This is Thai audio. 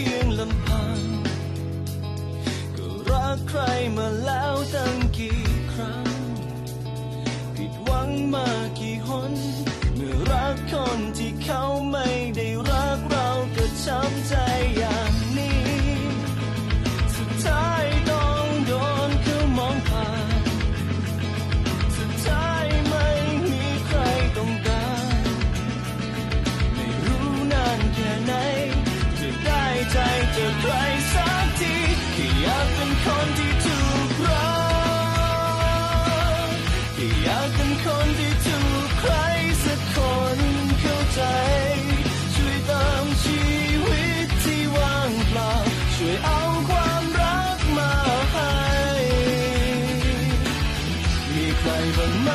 พียงลำพัง ก็รักใครมาแล้วตั้งกี่ครั้ง ผิดหวังมากี่หน เมื่อรักคนที่เขาไม่ได้รักเราก็ช้ำใจอย่างนี้ สุดท้ายต้องโดนเขามองผ่าน สุดท้ายไม่มีใครต้องการ ไม่รู้นานแค่ไหน ไหม